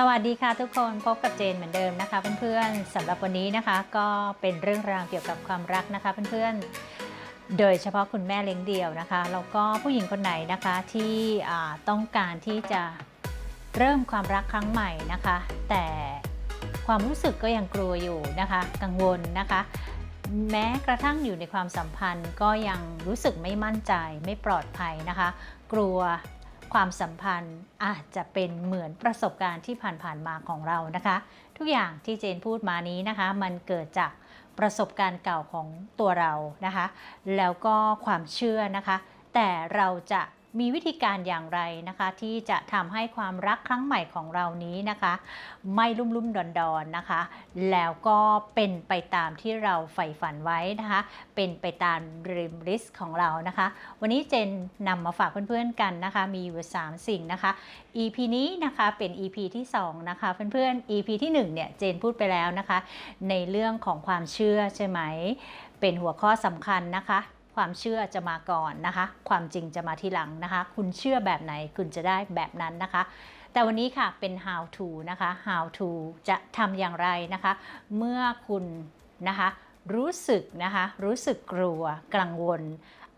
สวัสดีค่ะทุกคนพบกับเจนเหมือนเดิมนะคะ เพื่อนๆสำหรับวันนี้นะคะ ก็เป็นเรื่องราวเกี่ยวกับความรักนะคะ เพื่อนๆ โดยเฉพาะคุณแม่เลี้ยงเดี่ยวนะคะแล้วก็ผู้หญิงคนไหนนะคะที่ต้องการที่จะเริ่มความรักครั้งใหม่นะคะ แต่ความรู้สึกก็ยังกลัวอยู่นะคะ กังวลนะคะ แม้กระทั่งอยู่ในความสัมพันธ์ก็ยังรู้สึกไม่มั่นใจไม่ปลอดภัยนะคะ กลัว ความสัมพันธ์อาจจะเป็นเหมือนประสบการณ์ที่ผ่านๆมาของเรานะคะ ทุกอย่างที่เจนพูดมานี้นะคะ มันเกิดจากประสบการณ์เก่าของตัวเรานะคะ แล้วก็ความเชื่อนะคะ แต่เราจะ มีวิธีการอย่างไรนะคะ ที่จะทำให้ความรักครั้งใหม่ของเรานี้นะคะ ไม่ลุ่มลุ่มดอนดอนนะคะ แล้วก็เป็นไปตามที่เราใฝ่ฝันไว้นะคะ เป็นไปตามริมลิสของเรานะคะ วันนี้เจนนำมาฝากเพื่อนๆกันนะคะ มีอยู่ 3 สิ่งนะคะ EP นี้นะคะเป็น EP ที่ 2 นะคะ เพื่อนๆ EP ที่ 1 เนี่ยเจนพูดไปแล้วนะคะ ในเรื่องของความเชื่อใช่ไหม เป็นหัวข้อสำคัญนะคะ ความเชื่อจะมาก่อนนะคะ ความจริงจะมาทีหลังนะคะ คุณเชื่อแบบไหนคุณจะได้แบบนั้นนะคะ แต่วันนี้ค่ะเป็น how to นะคะ how to จะทำอย่างไรนะคะ เมื่อคุณนะคะรู้สึกนะคะรู้สึกกลัวกังวล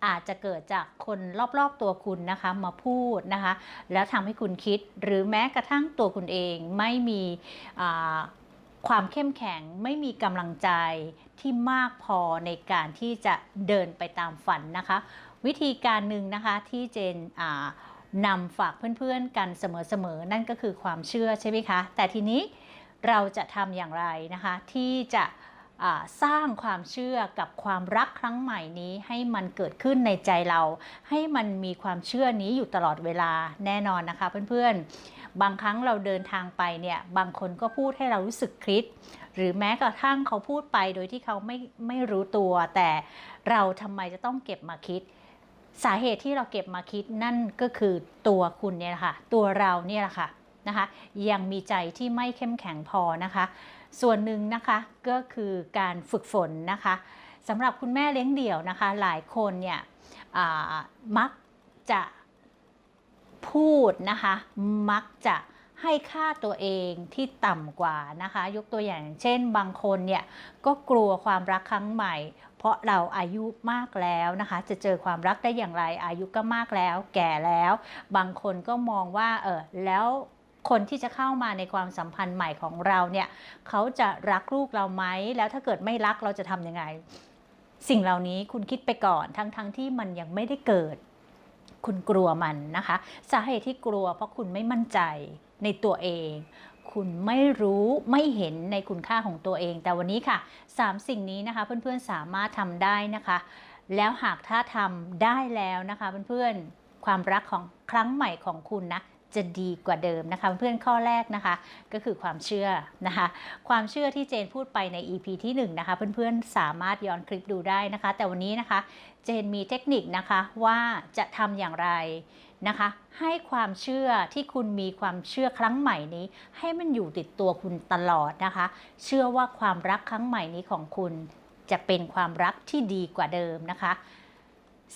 อาจจะเกิดจากคนรอบๆตัวคุณนะคะมาพูดนะคะ แล้วทำให้คุณคิดหรือแม้กระทั่งตัวคุณเองไม่มี ความเข้มแข็งไม่มีกำลังใจที่มากพอในการที่จะเดินไปตามฝันนะคะ วิธีการหนึ่งนะคะที่เจนนำฝากเพื่อนๆกันเสมอๆนั่นก็คือความเชื่อใช่ไหมคะ แต่ทีนี้เราจะทำอย่างไรนะคะที่จะ สร้างความเชื่อกับความรักครั้งใหม่นี้ให้มันเกิดขึ้นในใจเรา ให้มันมีความเชื่อนี้อยู่ตลอดเวลาแน่นอนนะคะเพื่อนๆ บางครั้งเราเดินทางไปเนี่ยบางคนก็พูดให้เรารู้สึกคลิดหรือแม้กระทั่งเขาพูดไปโดยที่เขาไม่ไม่รู้ตัว แต่เราทำไมจะต้องเก็บมาคิดสาเหตุที่เราเก็บมาคิดนั่นก็คือตัวคุณเนี่ยแหละค่ะ ตัวเราเนี่ยแหละค่ะนะคะ ยังมีใจที่ไม่เข้มแข็งพอนะคะ ส่วนหนึ่งนะคะก็คือการฝึกฝนนะคะสำหรับคุณแม่เลี้ยงเดี่ยวนะคะ หลายคนเนี่ยมักจะพูดนะคะ มักจะให้ค่าตัวเองที่ต่ำกว่านะคะ ยกตัวอย่างเช่นบางคนเนี่ยก็กลัวความรักครั้งใหม่ เพราะเราอายุมากแล้วนะคะ จะเจอความรักได้อย่างไรอายุก็มากแล้ว แก่แล้ว บางคนก็มองว่าเออแล้ว คนที่จะเข้ามาในความสัมพันธ์ใหม่ของเราเนี่ยเขาจะรักลูกเราไหมแล้วถ้าเกิดไม่รักเราจะทำยังไง สิ่งเหล่านี้คุณคิดไปก่อนทั้งๆทที่มันยังไม่ได้เกิด คุณกลัวมันนะคะสาเหตุที่กลัว เพราะคุณไม่มั่นใจในตัวเอง คุณไม่รู้ไม่เห็นในคุณค่าของตัวเอง แต่วันนี้ค่ะ 3 สิ่งนี้นะคะ เพื่อนๆสามารถทำได้นะคะ แล้วหากถ้าทำได้แล้วนะคะเพื่อนๆความรักของครั้งใหม่ของคุณนะ จะดีกว่าเดิมนะคะเพื่อนข้อแรกนะคะก็คือความเชื่อนะคะความเชื่อที่เจนพูดไปใน EP ที่1นะคะเพื่อนๆสามารถย้อนคลิปดูได้นะคะ แต่วันนี้นะคะเจนมีเทคนิคนะคะว่าจะทำอย่างไรนะคะให้ความเชื่อที่คุณมีความเชื่อครั้งใหม่นี้ ให้มันอยู่ติดตัวคุณตลอดนะคะ เชื่อว่าความรักครั้งใหม่นี้ของคุณจะเป็นความรักที่ดีกว่าเดิมนะคะ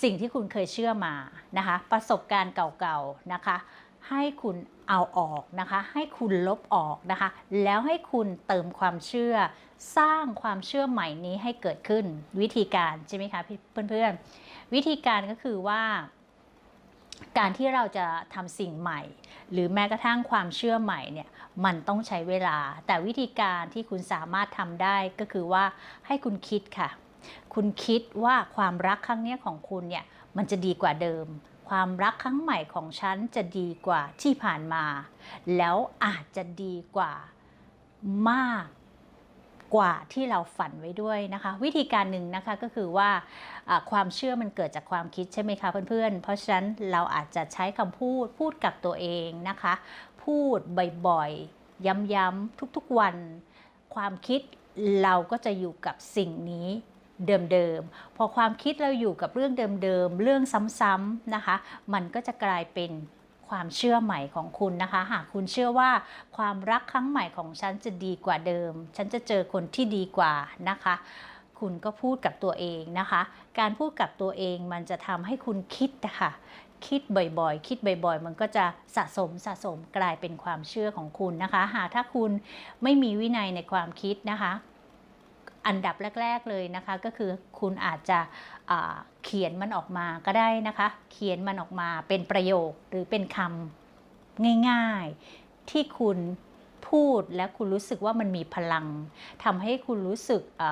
สิ่งที่คุณเคยเชื่อมานะคะ ประสบการณ์เก่าๆนะคะ ให้คุณเอาออกนะคะ ให้คุณลบออกนะคะ แล้วให้คุณเติมความเชื่อ สร้างความเชื่อใหม่นี้ให้เกิดขึ้นวิธีการใช่ไหมคะพี่เพื่อนๆ วิธีการก็คือว่า การที่เราจะทำสิ่งใหม่ หรือแม้กระทั่งความเชื่อใหม่เนี่ยมันต้องใช้เวลา แต่วิธีการที่คุณสามารถทำได้ก็คือว่าให้คุณคิดค่ะ คุณคิดว่าความรักครั้งนี้ของคุณเนี่ยมันจะดีกว่าเดิม ความรักครั้งใหม่ของฉันจะดีกว่าที่ผ่านมา แล้วอาจจะดีกว่ามากกว่าที่เราฝันไว้ด้วยนะคะ วิธีการหนึ่งนะคะก็คือว่าความเชื่อมันเกิดจากความคิดใช่ไหมคะเพื่อนๆ เพราะฉะนั้นเราอาจจะใช้คำพูดพูดกับตัวเองนะคะ พูดบ่อยๆ ย้ำๆทุกๆวัน ความคิดเราก็จะอยู่กับสิ่งนี้ เดิมๆ พอความคิดเราอยู่กับเรื่องเดิมๆ เรื่องซ้ำๆนะคะ มันก็จะกลายเป็นความเชื่อใหม่ของคุณนะคะ หากคุณเชื่อว่าความรักครั้งใหม่ของฉันจะดีกว่าเดิม ฉันจะเจอคนที่ดีกว่านะคะ คุณก็พูดกับตัวเองนะคะ การพูดกับตัวเองมันจะทำให้คุณคิดนะคะคิดบ่อยๆ คิดบ่อยๆ มันก็จะสะสมสะสมกลายเป็นความเชื่อของคุณนะคะ หากถ้าคุณไม่มีวินัยในความคิดนะคะ อันดับแรก ๆเลยนะคะ ก็คือคุณอาจจะเขียนมันออกมาก็ได้นะคะ เขียนมันออกมาเป็นประโยคหรือเป็นคำง่ายๆ ที่คุณพูดและคุณรู้สึกว่ามันมีพลังทำให้คุณรู้สึกอ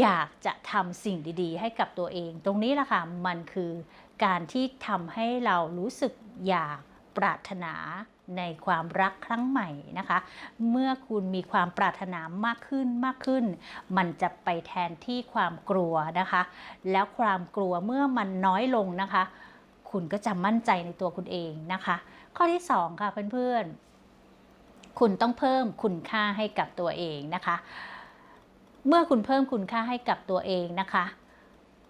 อยากจะทำสิ่งดีๆ ให้กับตัวเอง ตรงนี้แหละค่ะมันคือการที่ทำให้เรารู้สึกอยากปรารถนา ในความรักครั้งใหม่นะคะ เมื่อคุณมีความปรารถนามากขึ้นมากขึ้น มันจะไปแทนที่ความกลัวนะคะ แล้วความกลัวเมื่อมันน้อยลงนะคะ คุณก็จะมั่นใจในตัวคุณเองนะคะ ข้อที่สองค่ะเพื่อนๆ คุณต้องเพิ่มคุณค่าให้กับตัวเองนะคะ เมื่อคุณเพิ่มคุณค่าให้กับตัวเองนะคะ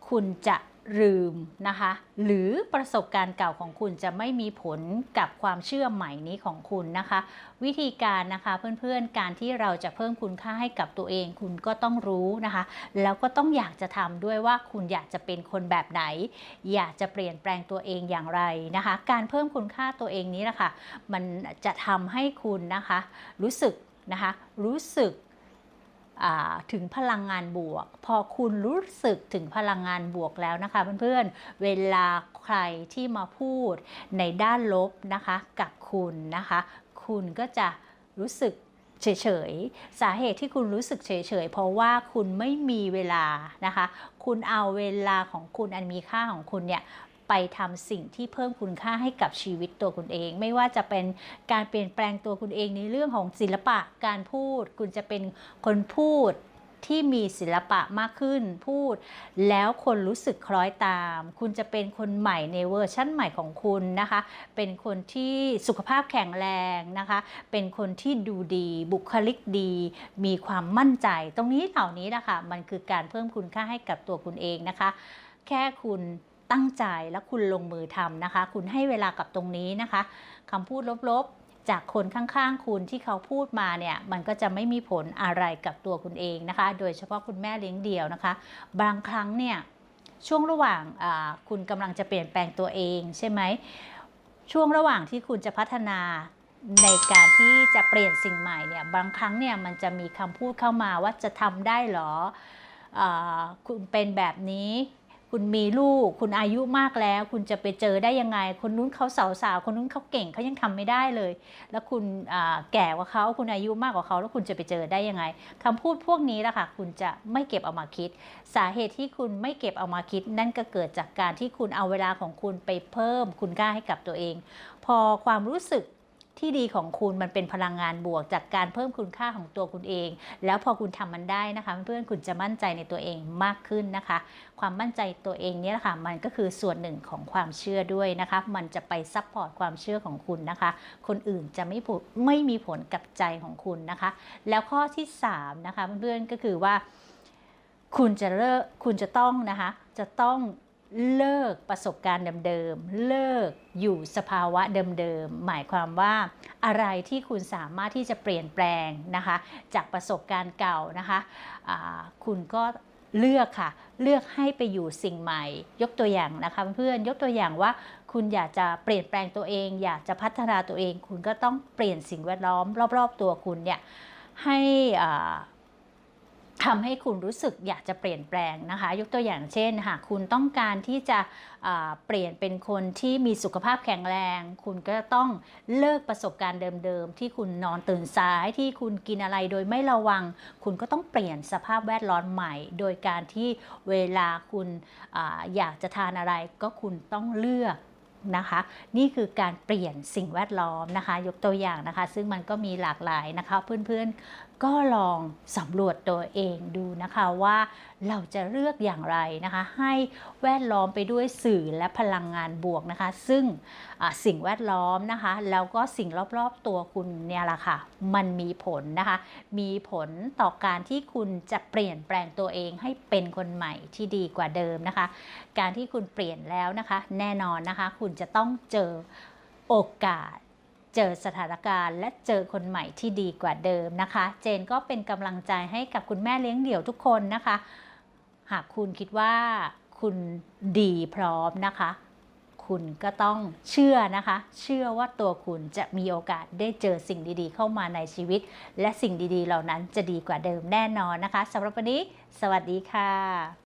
คุณจะ ลืมนะคะ หรือประสบการณ์เก่าของคุณจะไม่มีผลกับความเชื่อใหม่นี้ของคุณนะคะ วิธีการนะคะเพื่อนๆการที่เราจะเพิ่มคุณค่าให้กับตัวเอง คุณก็ต้องรู้นะคะ แล้วก็ต้องอยากจะทำด้วยว่าคุณอยากจะเป็นคนแบบไหน อยากจะเปลี่ยนแปลงตัวเองอย่างไรนะคะ การเพิ่มคุณค่าตัวเองนี้นะคะมันจะทำให้คุณนะคะ รู้สึกนะคะ รู้สึก ถึงพลังงานบวก พอคุณรู้สึกถึงพลังงานบวกแล้วนะคะเพื่อนๆเวลาใครที่มาพูดในด้านลบนะคะกับคุณนะคะ คุณก็จะรู้สึกเฉยๆ สาเหตุที่คุณรู้สึกเฉยๆ เพราะว่าคุณไม่มีเวลานะคะ คุณเอาเวลาของคุณอันมีค่าของคุณเนี่ย ทำสิ่งที่เพิ่มคุณค่าให้กับชีวิตตัวคุณเอง ไม่ว่าจะเป็นการเปลี่ยนแปลงตัวคุณเองในเรื่องของศิลปะการพูด คุณจะเป็นคนพูดที่มีศิลปะมากขึ้นพูด แล้วคนรู้สึกคล้อยตาม คุณจะเป็นคนใหม่ในเวอร์ชั่นใหม่ของคุณนะคะ เป็นคนที่สุขภาพแข็งแรงนะคะ เป็นคนที่ดูดีบุคลิกดี มีความมั่นใจ ตรงนี้เหล่านี้นะคะมันคือการเพิ่มคุณค่าให้กับตัวคุณเองนะคะ แค่คุณ ตั้งใจและคุณลงมือทำนะคะ คุณให้เวลากับตรงนี้นะคะคำพูดลบๆ จากคนข้างๆ คุณที่เขาพูดมาเนี่ยมันก็จะไม่มีผลอะไรกับตัวคุณเองนะคะ โดยเฉพาะคุณแม่เลี้ยงเดี่ยวนะคะ บางครั้งเนี่ยช่วงระหว่างคุณกำลังจะเปลี่ยนแปลงตัวเองใช่ไหมช่วงระหว่างที่คุณจะพัฒนาในการที่จะเปลี่ยนสิ่งใหม่เนี่ยบางครั้งเนี่ยมันจะมีคำพูดเข้ามาว่าจะทำได้เหรออคุณเป็นแบบนี้ คุณมีลูก คุณอายุมากแล้ว คุณจะไปเจอได้ยังไง คนนู้นเขาสาวๆคนนู้นเขาเก่งเขายังทำไม่ได้เลย แล้วคุณแก่กว่าเขาคุณอายุมากกว่าเขาแล้วคุณจะไปเจอได้ยังไงคำพูดพวกนี้แหละค่ะคุณจะไม่เก็บเอามาคิด สาเหตุที่คุณไม่เก็บเอามาคิด นั่นก็เกิดจากการที่คุณเอาเวลาของคุณไปเพิ่มคุณค่าให้กับตัวเอง พอความรู้สึก ที่ดีของคุณมันเป็นพลังงานบวก จากการเพิ่มคุณค่าของตัวคุณเอง แล้วพอคุณทำมันได้นะคะ เพื่อนๆคุณจะมั่นใจในตัวเองมากขึ้นนะคะ ความมั่นใจตัวเองเนี่ยแหละค่ะมันก็คือส่วนหนึ่งของความเชื่อด้วยนะคะ มันจะไปซับพอร์ตความเชื่อของคุณนะคะ คนอื่นจะไม่ผลไม่มีผลกับใจของคุณนะคะ แล้วข้อที่3นะคะเพื่อนๆก็คือว่า คุณจะเลิกคุณจะต้องนะคะจะต้อง เลิกประสบการณ์เดิมๆ เลิกอยู่สภาวะเดิมๆ หมายความว่าอะไรที่คุณสามารถที่จะเปลี่ยนแปลงนะคะ จากประสบการณ์เก่านะคะคุณก็เลือกค่ะ เลือกให้ไปอยู่สิ่งใหม่ ยกตัวอย่างนะคะเพื่อนยกตัวอย่างว่าคุณอยากจะเปลี่ยนแปลงตัวเอง อยากจะพัฒนาตัวเอง คุณก็ต้องเปลี่ยนสิ่งแวดล้อม รอบ ๆ ตัวคุณเนี่ยให้อา ทำให้คุณรู้สึกอยากจะเปลี่ยนแปลงนะคะ ยกตัวอย่างเช่น หากคุณต้องการที่จะเปลี่ยนเป็นคนที่มีสุขภาพแข็งแรง คุณก็ต้องเลิกประสบการณ์เดิมๆ ที่คุณนอนตื่นสายที่คุณกินอะไรโดยไม่ระวัง คุณก็ต้องเปลี่ยนสภาพแวดล้อมใหม่ โดยการที่เวลาคุณออยากจะทานอะไร ก็คุณต้องเลือกนะคะนี่คือการเปลี่ยนสิ่งแวดล้อมนะคะ ยกตัวอย่างนะคะ ซึ่งมันก็มีหลากหลายนะคะ เพื่อนๆก็ลองสำรวจตัวเองดูนะคะว่าเราจะเลือกอย่างไรนะคะ ให้แวดล้อมไปด้วยสื่อและพลังงานบวกนะคะ ซึ่งสิ่งแวดล้อมนะคะ แล้วก็สิ่งรอบๆตัวคุณเนี่ยแหละค่ะ มันมีผลนะคะ มีผลต่อการที่คุณจะเปลี่ยนแปลงตัวเองให้เป็นคนใหม่ที่ดีกว่าเดิมนะคะ การที่คุณเปลี่ยนแล้วนะคะ แน่นอนนะคะ คุณจะต้องเจอโอกาส เจอสถานการณ์และเจอคนใหม่ที่ดีกว่าเดิมนะคะ เจนก็เป็นกำลังใจให้กับคุณแม่เลี้ยงเดี่ยวทุกคนนะคะ หากคุณคิดว่าคุณดีพร้อมนะคะ คุณก็ต้องเชื่อนะคะ เชื่อว่าตัวคุณจะมีโอกาสได้เจอสิ่งดีๆ เข้ามาในชีวิต และสิ่งดีๆ เหล่านั้นจะดีกว่าเดิมแน่นอนนะคะสำหรับวันนี้ สวัสดีค่ะ